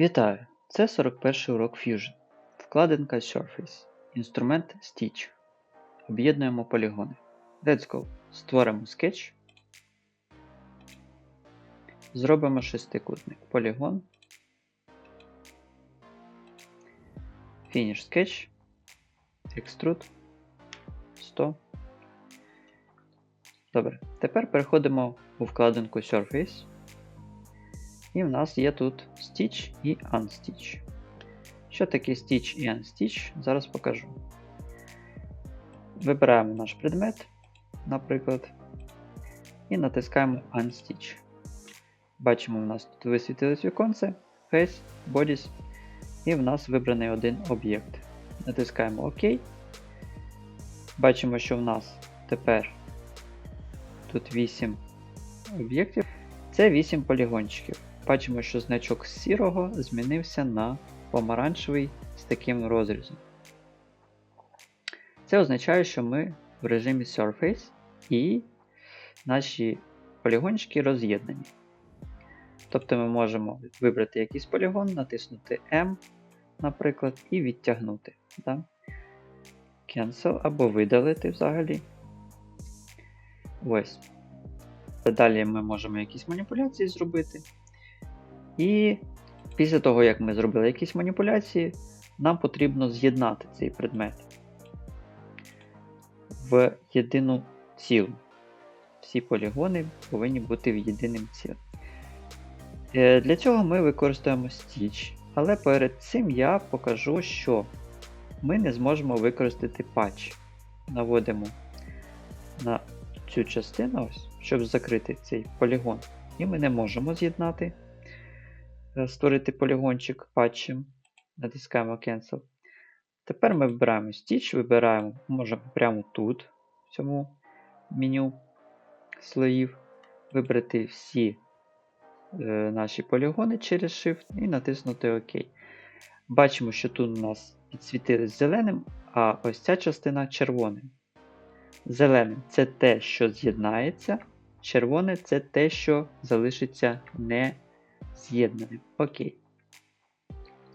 Вітаю! Це 41 урок Fusion. Вкладинка Surface. Інструмент Stitch. Об'єднуємо полігони. Let's go. Створимо скетч. Зробимо шестикутник. Полігон. Finish Sketch. Extrude. 100. Добре. Тепер переходимо у вкладинку Surface. І в нас є тут Stitch і Unstitch. Що таке Stitch і Unstitch, зараз покажу. Вибираємо наш предмет, наприклад, і натискаємо Unstitch. Бачимо, в нас тут висвітилось віконце, Face, Bodies, і в нас вибраний один об'єкт. Натискаємо ОК. Бачимо, що в нас тепер тут 8 об'єктів. Це 8 полігончиків. Бачимо, що значок з сірого змінився на помаранчевий з таким розрізом. Це означає, що ми в режимі Surface і наші полігончики роз'єднані. Тобто ми можемо вибрати якийсь полігон, натиснути M, наприклад, і відтягнути. Да? Cancel або видалити взагалі. Ось. Далі ми можемо якісь маніпуляції зробити. І після того, як ми зробили якісь маніпуляції, нам потрібно з'єднати цей предмет в єдину цілу. Всі полігони повинні бути в єдиним цілим. Е, Для цього ми використаємо Stitch, але перед цим я покажу, що ми не зможемо використати патч. Наводимо на цю частину, ось, щоб закрити цей полігон. І ми не можемо з'єднати, створити полігончик патчем. Натискаємо Cancel. Тепер ми вибираємо Stitch, вибираємо, можемо прямо тут, в цьому меню слоїв, вибрати всі е, наші полігони через Shift і натиснути ОК. Бачимо, що тут у нас підсвітилось зеленим, а ось ця частина червоним. Зеленим це те, що з'єднається, червоне це те, що залишиться не з'єднаним. Окей.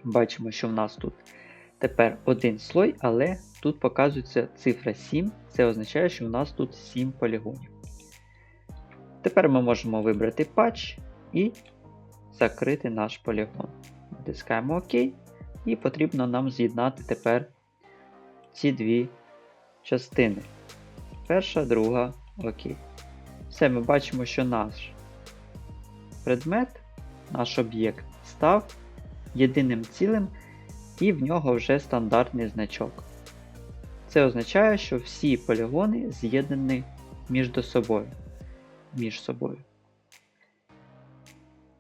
Бачимо, що в нас тут тепер один слой, але тут показується цифра 7. Це означає, що в нас тут 7 полігонів. Тепер ми можемо вибрати патч і закрити наш полігон. Натискаємо ОК, і потрібно нам з'єднати тепер ці дві частини. Перша, друга, окей. Все, ми бачимо, що наш предмет, наш об'єкт став єдиним цілим, і в нього вже стандартний значок. Це означає, що всі полігони з'єднані між собою. Між собою.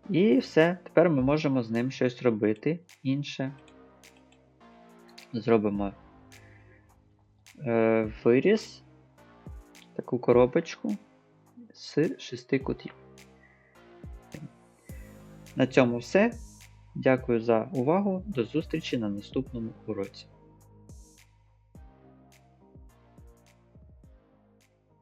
І все, тепер ми можемо з ним щось робити інше. Зробимо е, виріз, таку коробочку з шести кутів. На цьому все. Дякую за увагу. До зустрічі на наступному уроці.